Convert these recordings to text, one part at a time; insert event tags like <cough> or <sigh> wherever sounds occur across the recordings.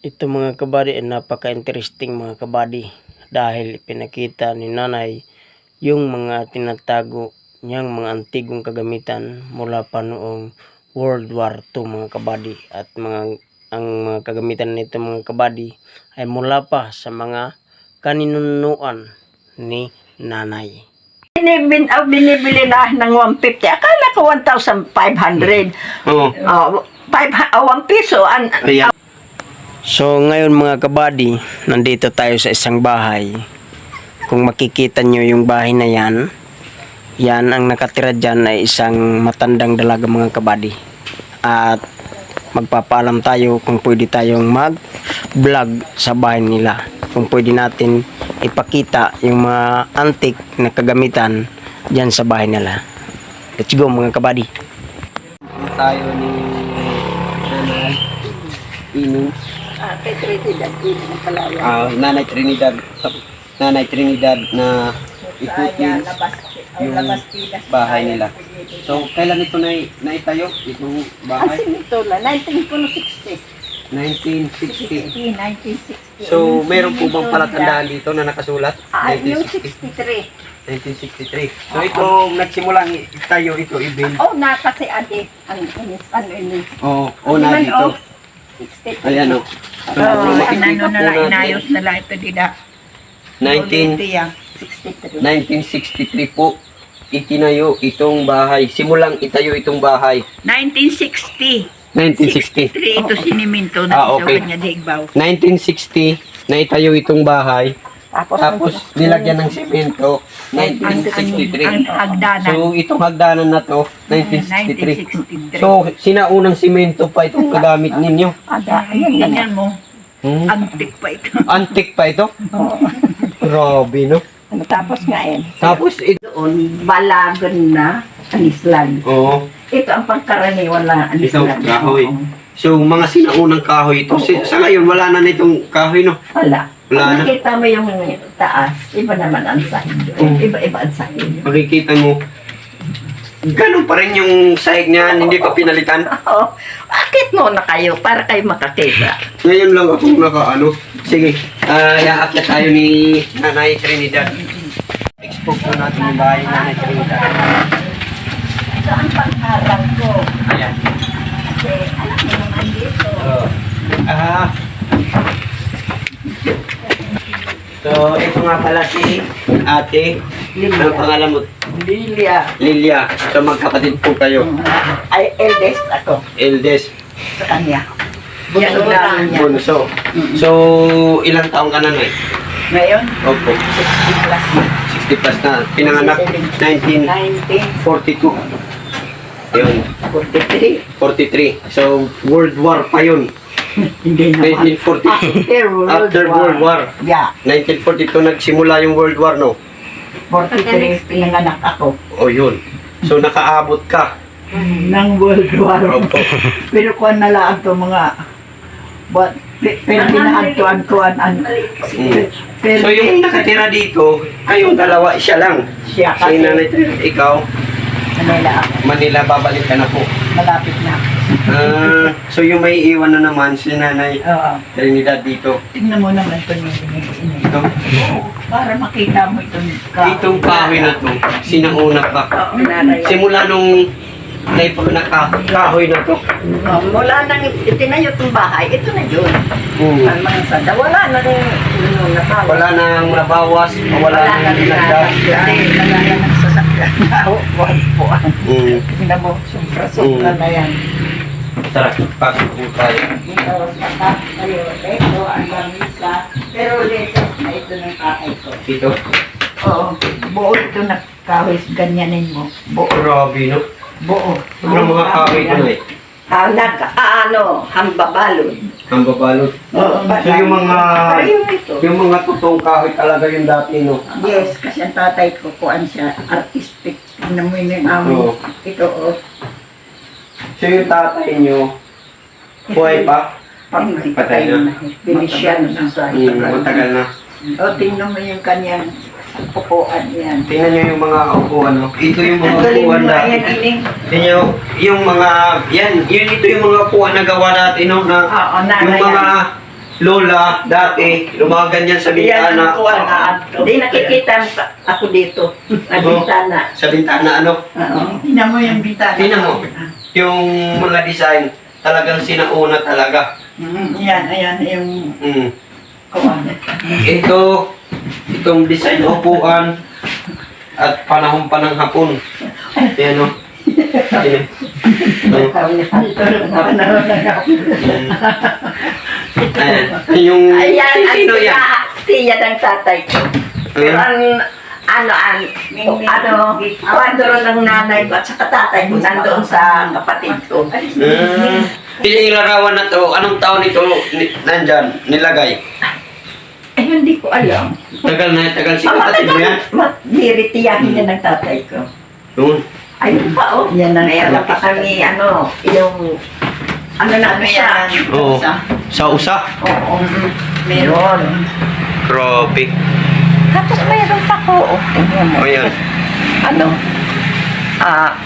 Ito mga kabady ay napaka-interesting mga kabady dahil pinakita ni nanay yung mga tinatago niyang mga antigong kagamitan mula pa noong World War II mga kabady at mga ang mga kagamitan nito mga kabady ay mula pa sa mga kaninunuan ni nanay. Binibin, ah, binibili na ng 150. Akala ko 1,500. Oo. Oh, 5 oh, 1 piso. An, Ayan. So ngayon mga kabady, nandito tayo sa isang bahay. Kung makikita nyo yung bahay na yan, yan ang nakatira dyan ay isang matandang dalaga mga kabady. At magpapaalam tayo kung pwede tayong mag-vlog sa bahay nila. Kung pwede natin ipakita yung mga antik na kagamitan dyan sa bahay nila. Let's go mga kabady. Tayo ni Ining ah, kay Trinidad, yun ang palawan. ah, Nanay Trinidad Nanay Trinidad na ikutin labas, yung bahay nila. So, kailan ito na naitayo? Itong Ang bahay? sinitola, 1960. 1960. 1960. So, meron po bang palatandaan dito na nakasulat? Ah, yung 1960. 63. 1963. So, ito, nagsimula tayo ito i-build. Oh, na kasi adi, ang inis, ano inis. Oo, oh, una Naman, dito. oh, 63. Ayan o. So, Oh, makikita ano po na lang, inayos na lang ito dida. 19, 63. 1963 po itinayo itong bahay. Simulang itayo itong bahay. 1960. 1960. 3 ito siniminto na Ah, okay. kanya digbaw. 1960 naitayo itong bahay. Tapos, Tapos nilagyan ng semento ang, ang 1963. hagdanan. So itong hagdanan na to 1963. 1963. So sinaunang semento pa itong nagamit ninyo. Ada, ayan, ganyan mo. Hmm? Antik pa ito. Antik pa ito. Grabe no. Ano, tapos nga yan. Tapos ito. Doon, balagan na ang islan. Oo. Ito ang pagkaraniwan na ang Ito, islan. kahoy. So mga sinaunang kahoy ito. Si- Sa ngayon wala na nitong kahoy no. Wala. Wala Pag na. nakita mo yung taas, iba naman ang sahig. Mm. Iba-iba ang sahig. Makikita mo. Ganun pa rin yung sahig niyan, hindi pa pinalitan. <laughs> Oo. Bakit mo na kayo para kayo makakita? Ngayon lang ako nakaano. Sige, uh, tayo ni Nanay Trinidad. Expo po natin yung bahay ni Nanay Trinidad. Ito ang pangharap ko. Ayan. Kasi alam mo naman dito. So, ah. So, ito nga pala si ate. Ano pangalan mo? Lilia. Lilia. So, magkapatid po kayo. Ay, eldest ako Eldest. sa kanya. Bunso. Bunso. So, ilang taong ka na na Ngayon, Opo. 60 plus na. 60 plus na. Pinanganak 1942. 1943. Yun. 43. So, World War pa yun. <laughs> Hindi naman. 1940. After World After War. World War. Yeah. 1942 nagsimula yung World War, no? 43 pinanganak ako. O yun. So, nakaabot ka. ng World War. Opo. <laughs> Pero kuan na lang ito mga but pe- pero pinahagtuan-tuan ang Mm. pero So, yung nakatira dito, kayong dalawa, siya lang. siya Si kasi Nanay Trinidad, ikaw, Manila. Manila, babalik ka na po. Malapit na. Ah, so, yung may iwan na naman si Nanay Oo. Trinidad dito. Tingnan mo naman ito yung binibigyan. Ito. Para makita mo itong kahoy. Itong kahoy na to, sinauna pa. Oo, naray. Simula nung naipag na ka- kahoy na to. Oo, Mula nang itinayo itong bahay, ito na yun. Hmm. Ang mga sada, wala na rin ano, nabawas. Wala nang nabawas, wala nang rin. Kasi wala na nagsasakyan na. Buwan-buwan. Hmm. Tingnan mo, sobra-sobra Mm. na yan. Tara, pasok po tayo. Dito, sa taas kayo, ito, ang lamisa. Pero latest na ito ng kakay ko. Dito. Oo, buo ito na kawis, ganyanin mo. Buo, Grabe, no? buo. Ano mga kahoy ito eh? Ah, nag, ah, ano, hambabalon. Ang babalot. Oo, So yung mga, Pareho ito. yung mga totoong kahoy talaga yung dati, no? Yes, kasi ang tatay ko, kuan siya, artistic. Tingnan mo yun yung amo. Oo. Ito, oh. So yung tatay nyo, buhay pa? Pag hindi Patay patay na. na. Binishyan na sa Hmm, matagal na. O, tingnan mo yung kanyang upuan yan. Tingnan nyo yung mga upuan, no? Ito yung mga Ang galing upuan na. Tingnan nyo, yung mga, yan, yun ito yung mga upuan na gawa natin, no? Na, Oo, na, yung na mga, yan. lola dati, lumagan yan sa Yan bintana. ang kuha na. Hindi nakikita mo ka- ako dito. Nakita na. Sa bintana, ano? Oo. Tingnan mo yung bitana. Tingnan mo. Yung mga design, talagang sinauna talaga. Mm, Yan, ayan yung Mm. kuha. Ito, itong design upuan at panahon pa ng hapon. Ayan o. Ayan. Mm. Ayan. Yung, Ayan, ang sino yan? tiya, ng tatay ko. Pero Hmm? ang, ano, ang, ano, kwadro ng nanay ko at saka tatay ko nandoon sa kapatid ko. Mm. Ilang larawan na to, anong taon ito ni- nandyan, nilagay? Eh, hindi ko alam. Tagal na, tagal si Ang kapatid mo yan. Diritiyahin niya ng tatay ko. Yun. Ayun pa, oh. Yan ang Meron pa kami, ano, yung, ano na ano siya. Oo. Sa usa. Oo, meron. Grabe. Tapos mayroon pa ko. Oh, tingnan mo. Ayan. Ano? Ah,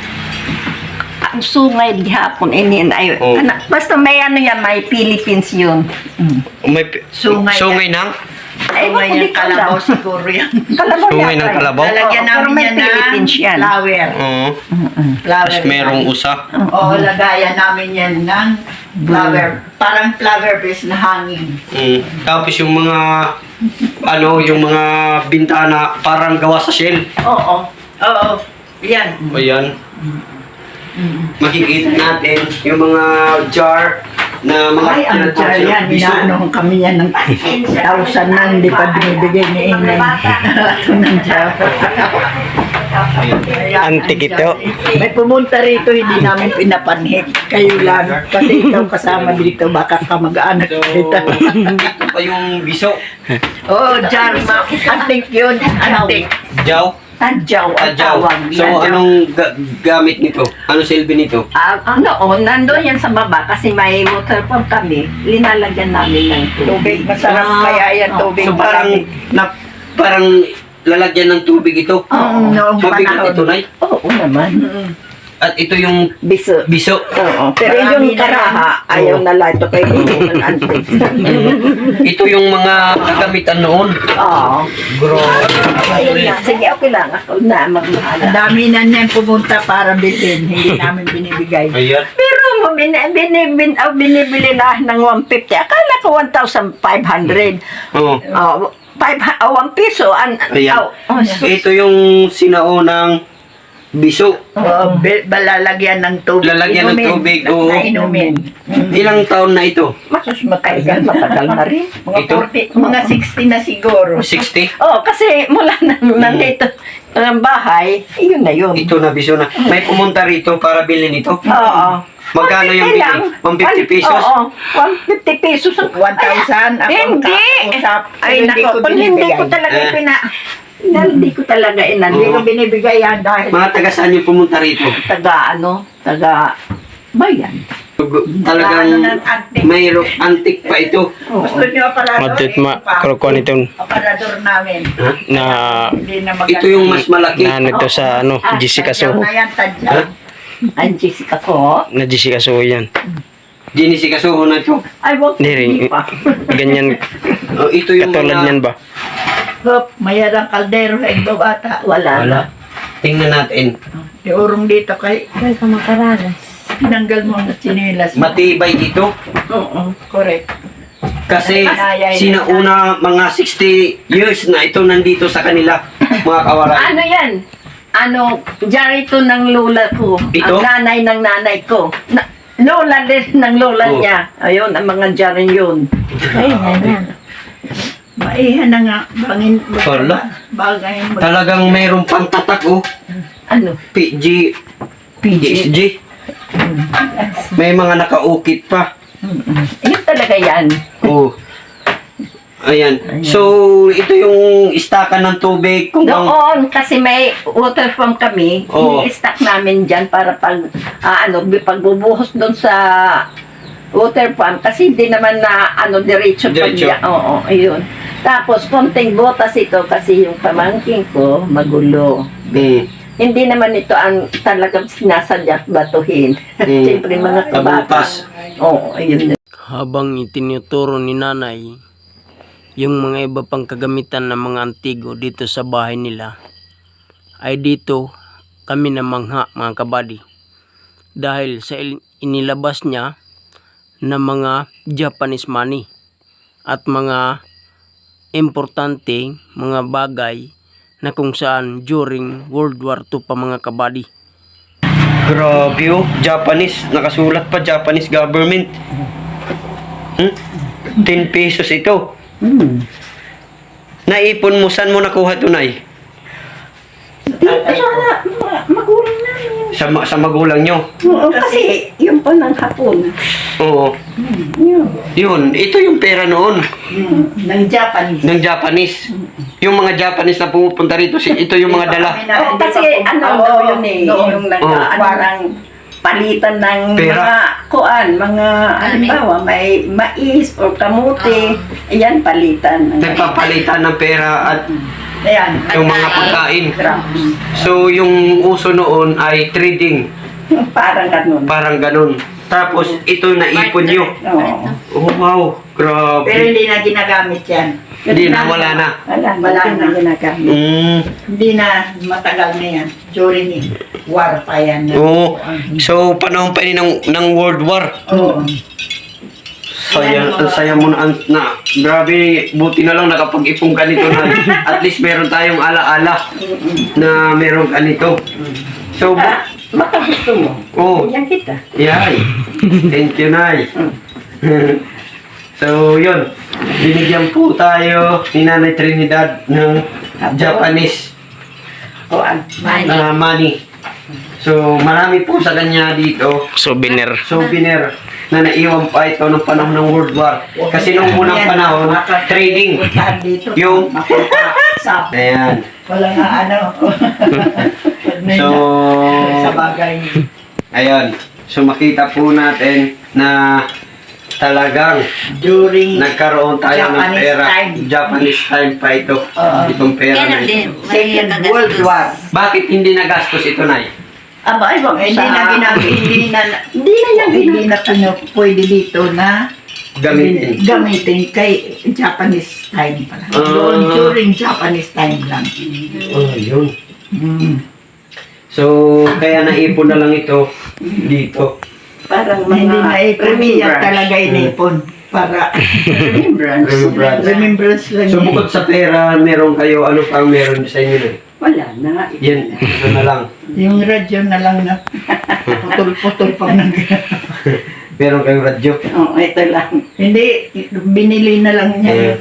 ang sungay hapon, inin ay, Oh. ano, basta may ano yan, may Philippines yun. Mm. May pi- Sungay sungay ng? Ay, hindi ng ko kalabaw alam. siguro yan. <laughs> Kalabaw Sungay yata ng kalabaw? Lalagyan Oo, pero namin may yan Philippines ng yan. flower. Oo. Flower. Tapos merong usa. Oo, lagayan namin yan ng flower. Parang flower base na hangin. Mm. Tapos yung mga ano, yung mga bintana parang gawa sa shell. Oo. Oo. Yan. Ayan. Makikita natin yung mga jar na mga Ay, ang silang yan. kami yan ng thousand na hindi pa binibigay ni Inay. Ito ng jar. Ayan. Ayan, Antik ang jar. ito. May pumunta rito, hindi namin pinapanhik. Kayo lang. Kasi ikaw kasama dito, baka kamag-anak So, kita. ito pa yung biso. Oh, jar. ma- Antik yun. Antik. Jaw. Tadyaw ang Adjaw. tawag. So, yan. anong ga- gamit nito? Ano silbi nito? Ah, ano, oh, nandoon yan sa baba kasi may motor pump kami. Linalagyan namin ng Tubig. tubig. Masarap Ah, kaya yan, oh. tubig. So, parang, na, parang lalagyan ng tubig ito. Oo. noong Mabigat panahon. ito, Nay. Oo naman. Mm. At ito yung Biso. biso. Oo. Pero Marami yung na karaha, ayaw Oo. na lang ito kay ng antik. ito yung mga kagamitan noon. Oo. Bro. Ayun na. Sige, okay lang. Ako na Ang magmahala. dami na niyan pumunta para bilhin. Hindi namin binibigay. Ayan. Pero mo, bin, bin, bin, oh, binibili na ng 150. Akala ko 1,500. Oh. Oh, 5, oh, 1 piso. An, Ayan. oh, oh, Ito yung sinaunang biso. Oo, balalagyan ng tubig. Lalagyan ng tubig, Na- oo. Na inumin. Ilang taon na ito? Masus matagal. matagal na rin. Mga Ito? 40, mga 60 na siguro. 60? Oh, kasi mula na nandito ng bahay, yun na yun. Ito na biso na. May pumunta rito para bilhin ito. Oo. Magkano yung 150 bili? lang. 150 pesos? Oo, 150 pesos. 1,000 ako ang Hindi. Ay, hindi nako, ko kung hindi binibigay. ko talaga Eh. pina... Hindi ko talaga inan. Hindi Oo. ko binibigay yan dahil Mga taga saan yung pumunta rito? Taga ano, taga bayan. Talagang Ano ng antik. mayroong antik pa ito. gusto nyo aparador. Matit eh, ma, pa- krokon ito Aparador namin. Na Hindi na maganda. Ito yung mas malaki. na nito sa ano, Ah, Jessica Tadyaw Soho. na yan, tadyaw. Ang Jessica ko. Na Jessica Soho yan. Ginisi Kasuho na ito. Ay, wag Hindi rin. hindi pa. Ganyan, Oh, ito yung katulad mga... niyan ba? Hop, mayarang kaldero sa iba bata. Wala. Wala. Tingnan natin. Iurong dito kay Kaya ka makaranas. tinanggal mo ang chinelas. mo. Matibay ito. Oo, correct. Kasi Ay, ay, ay. sinauna mga 60 years na ito nandito sa kanila, mga kawaran. Ano yan? Ano, diyan ito ng lola ko. Ito? Ang nanay ng nanay ko. Na, lola din ng lola Oh. niya. Ayun, ang mga diyan yun. Ay, yan. Maihan na nga. Bangin. Wala. Bagayin mo. Talagang mayroong pantatak oh. Ano? PG, PGSG. May mga nakaukit pa. Yun talaga yan. Oh. Ayan. So, ito yung istakan ng tubig. Kung ang, Doon, kasi may water pump kami, Oo. i-stack namin dyan para pag, ah, ano, pagbubuhos doon sa water pump, kasi hindi naman na, ano, diretso yan. Oo, ayun. Tapos, konting botas ito kasi yung pamangking ko, magulo. Hmm. Hindi naman ito ang talagang sinasadya batuhin. Mm. <laughs> Siyempre, mga kabata. Kabutas. Oo, ayun. Habang itinuturo ni nanay yung mga iba pang kagamitan ng mga antigo dito sa bahay nila, ay dito kami namangha mga kabady. Dahil sa il- inilabas niya na mga Japanese money at mga importante mga bagay na kung saan during World War II pa mga kabady. Grabe oh, Japanese. Nakasulat pa Japanese government. Hmm? 10 pesos ito. Naipon mo, saan mo nakuha ito, Nay? Dito sa mga magulang namin. Sa, ma- sa magulang nyo. Oo, kasi yung pa ng hapon. Oo. Yun. Yun, ito yung pera noon Ng Japanese. ng Japanese. Yung mga Japanese na pumupunta rito, si, ito yung mga dala. Oo, kasi ano Oo, daw yun eh, noon. yung nag, Oo. ano, ng palitan ng Pera. mga kuan, mga halimbawa may mais or kamuti, ayan palitan. Nagpapalitan ng pera at Ayan. yung mga pagkain. So, yung uso noon ay trading. <laughs> Parang ganun. Parang ganun. Tapos, ito naipon nyo. Oo. Oh, wow. Pero Grabe. hindi na ginagamit yan. Hindi na, wala na. Wala, Wala na na. ginagamit. Mm. Hindi na matagal na yan. During war pa yan. Oo. So, panahon pa yun ng, ng World War. Oo. Saya, ang saya mo na, ang- na, grabe, buti na lang nakapag-ipong ganito na. At least meron tayong ala-ala na meron ganito. So, bu- Ah, baka gusto mo. oh, Yan kita. yay. Thank you, Nay. <laughs> so, yun. Binigyan po tayo ni Nanay Trinidad ng Japanese Kuan. uh, money. So, marami po sa kanya dito Souvenir. souvenir na naiwan pa ito ng panahon ng World War. Kasi nung unang panahon, trading. Yung- Sa Ayan. wala nga ano. <laughs> So, sa bagay. ayan. So, makita po natin na talagang During nagkaroon tayo ng Japanese pera. time. Japanese time pa ito. Oo. Itong pera na din, ito. Second World. War. Bakit hindi nagastos ito, Nay? Aba, ibang Hindi na ginamit, <laughs> hindi na, Hindi na yan hindi na pwede dito na Gamitin. gamitin kay Japanese time pala. Ah. Doon during Japanese time lang. Oh, yun. Mm. So, kaya naipon na lang ito dito. Parang Hindi mga na ipamilya remembrance. talaga inipon para Remembrance. Remembrance. remembrance lang So, yun. bukod sa pera, meron kayo, ano pang meron sa inyo, Nay? Wala na. Yan, ano na lang. Yung radyo na lang na putol-putol pang nag... <laughs> Meron kayong radyo. Oo, ito lang. Hindi, binili na lang niya yun.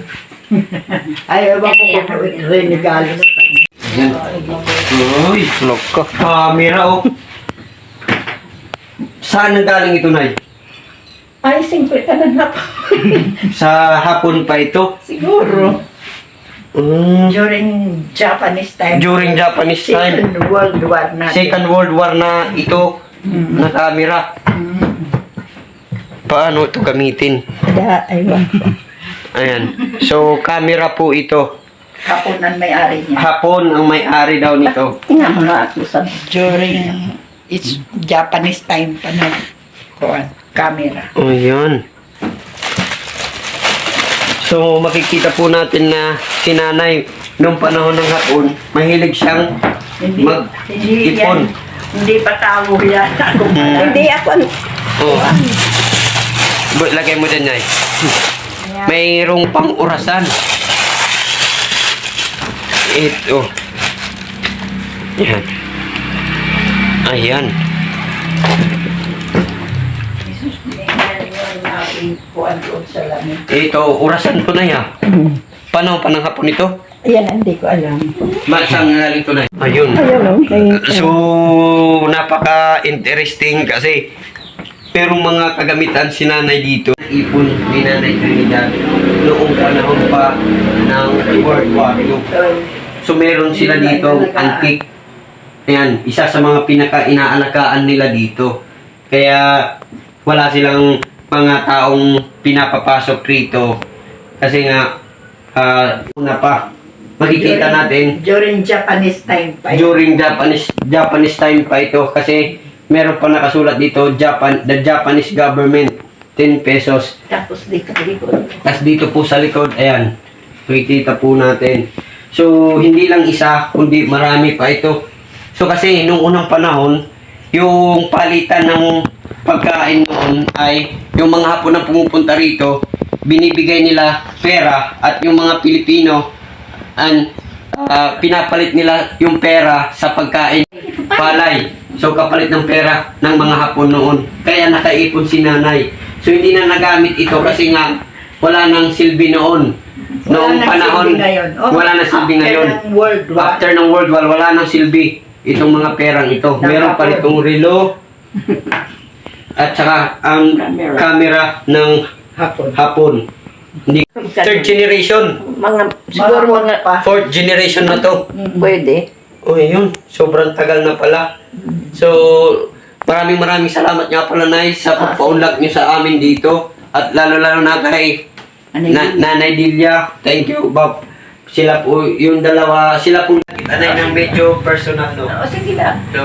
Ayaw ba ko kung renegalo sa kanya. Yan. Uy, Loko. camera oh. Saan ang galing ito, Nay? Ay, 50 na na po. Sa hapon pa ito? Siguro. Mm, During Japanese time. during Japanese time. Second World War na. Second World War na ito, na camera. Paano ito gamitin? Da, ko. <laughs> Ayan. So, camera po ito. Kapunan may-ari niya. Hapon ang may-ari daw nito. Nga mga ako sa During it's Japanese time pa na kuwan, camera. O, yan. So, makikita po natin na si nanay, nung panahon ng hapon, mahilig siyang Hindi, hindi yan. mag-ipon. Hindi pa tao yan. <laughs> Ako pala. Hindi ako. Oh. Bu- Lagay mo dyan, Nay. Mayroong pang orasan. Ito. Yan. Ayan. Ito, orasan ko na yan. Paano pa ng hapon ito? Yan, hindi ko alam. Masang galing ito na. Ayun. Ayun, okay. So, napaka-interesting kasi merong mga kagamitan si nanay dito. Ipon ni nanay Trinidad noong panahon pa ng World War II. So, meron sila dito antique. Ayan, isa sa mga pinaka-inaalagaan nila dito. Kaya, wala silang mga taong pinapapasok rito. Kasi nga, ah, una pa, makikita natin During Japanese time pa. yun. during Japanese Japanese time pa ito kasi meron pa nakasulat dito Japan the Japanese government 10 pesos. Tapos dito likod. Tapos dito po sa likod, ayan, makikita po natin. So, hindi lang isa, kundi marami pa ito. So, kasi nung unang panahon, yung palitan ng pagkain noon ay yung mga hapon na pumupunta rito, binibigay nila pera at yung mga Pilipino ang ah, pinapalit nila yung pera sa pagkain palay. So kapalit ng pera ng mga hapon noon. Kaya nakaipon si nanay. So hindi na nagamit ito kasi nga wala nang silbi noon. Noong nang panahon. Oh, wala nang silbi ngayon. ng. After ng World War, wala nang silbi itong mga perang ito. Meron pa ritong relo <laughs> at saka ang Camera. camera ng Hapon. hapon. Hindi third generation, Mga, siguro mga, pa. fourth generation na to. pwede. O yun, sobrang tagal na pala. So, maraming maraming salamat nga pala, Nay, sa pagpaunlak niyo sa amin dito. At lalo-lalo na kay na, Nanay Dilia. Thank you, Bob. Sila po, yung dalawa, sila po nakita na ng medyo personal, no? O, sige lang. So,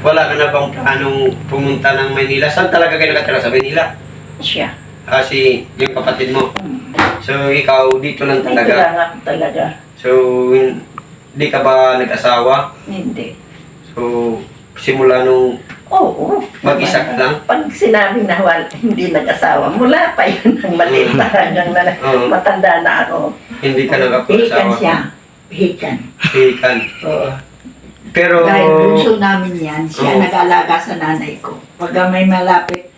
wala ka na bang planong pumunta ng Manila? Saan talaga kayo nakatira sa Manila? Siya. Kasi yung kapatid mo. So, ikaw dito lang Dito talaga. lang ako talaga. So, hindi ka ba nag-asawa? Hindi. So, simula nung Oo. Mag-isa ka lang? Pag sinabi na wala, hindi nag-asawa, mula pa yun ang maliit pa hanggang na <laughs> Oo. matanda na ako. hindi ka Hikan nakapasawa. siya. Hikan. Hikan. Oo. Pero, Dahil bunso namin yan, siya Oo. nag-alaga sa nanay ko. Pag may malapit,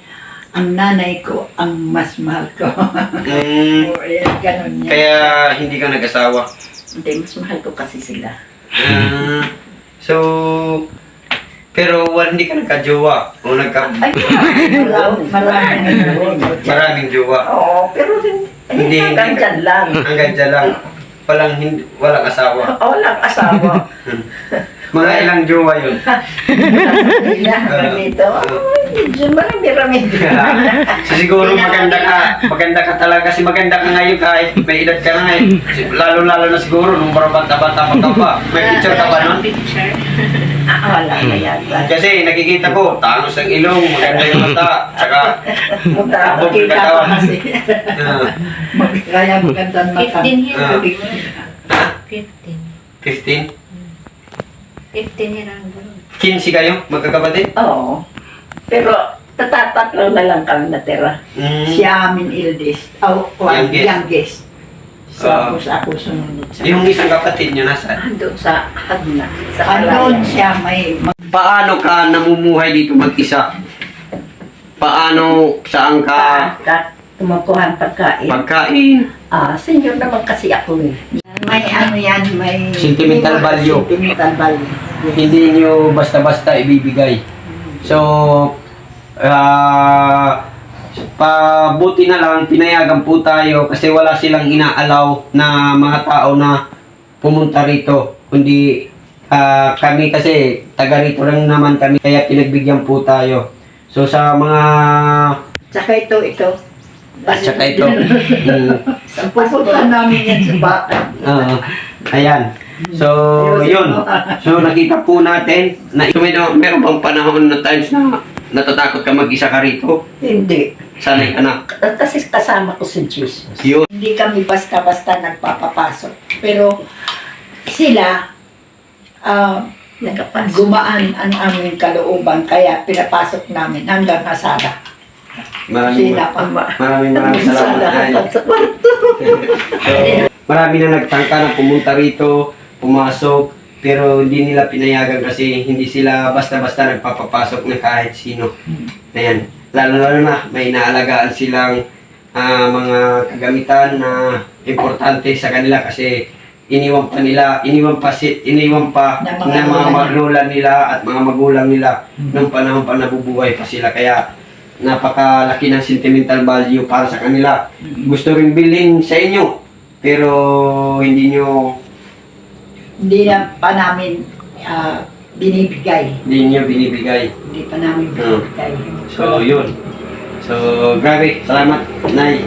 ang nanay ko ang mas mahal ko. mm, <laughs> Oo, yan, ganun yan. kaya hindi ka nag-asawa. Hindi, mas mahal ko kasi sila. Ah, so, pero wala, hindi ka nagka-jowa. O nagka, Ay, Marami, marami na yun. maraming jowa. Oo, pero hindi, Hindi, hanggang dyan lang. Hanggang dyan lang. Walang, hindi, walang asawa. Walang asawa. <laughs> Mga ilang jowa yun. <laughs> Sila hanggang dito. Ay, medyo marami-rami. <laughs> so siguro maganda ka, maganda ka talaga kasi maganda ka ngayon kahit may edad ka na ngayon. Lalo-lalo na siguro nung parang bata-bata pa ka pa. May picture ka ba nun? <laughs> Ah, wala na yata. Kasi nakikita ko, tangos ang ilong, maganda yung mata, tsaka Mukha pa katawan. kasi. ah, Kaya magandang mata. 15 yun. Ah. ah. 15. 15? 15 yun ang gano'n. 15 kayo, magkakapatid? Oo. Pero tatatatlo na lang kami natira. Mm. Siya amin eldest. Oh, Youngest. youngest. Ah. Tapos ako sumunod sa Yung isang kapatid nyo nasa. Doon sa Hadna. Sa Ano Kalaya. siya may Paano ka namumuhay dito mag-isa? Paano, saan ka Ka, kumukuha ng pagkain. pagkain? Ah, senior naman kasi ako eh. May ano yan, may Sentimental value. Sentimental value. Hindi nyo basta-basta ibibigay. So, ah, pabuti na lang, pinayagan po tayo kasi wala silang inaalaw na mga tao na pumunta rito. Kundi ah, kami kasi, taga rito lang naman kami, kaya pinagbigyan po tayo. So, sa mga Tsaka ito, ito. At saka ito. Pupunta namin yan sa baka. ah, ayan. So, yun. So, nakita po natin na so, may, meron bang panahon na times na natatakot ka mag-isa ka rito? Hindi. Sanay ka na. Kasi kasama ko si Jesus. Yun. Hindi kami basta-basta nagpapapasok. Pero sila, ah, Nagkapasok. gumaan ang aming kalooban kaya pinapasok namin hanggang Hasara. Maraming, maraming maraming salamat. Kwarto. <laughs> So, marami na nagtangka na pumunta rito, pumasok, pero hindi nila pinayagan kasi hindi sila basta-basta nagpapapasok na kahit sino. Ayan. Lalo-lalo na, may naalagaan silang ah, mga kagamitan na importante sa kanila kasi iniwan pa nila, iniwan pa si, iniwan pa Ng ng mga mga, magulang. nila at mga magulang nila nung panahon pa nabubuhay pa sila kaya napakalaki ng sentimental value para sa kanila. Gusto rin bilhin sa inyo pero hindi nyo Hindi na pa namin ah, binibigay. hindi nyo binibigay. Hindi pa namin binibigay. So, yun. So, grabe. Salamat, Nay.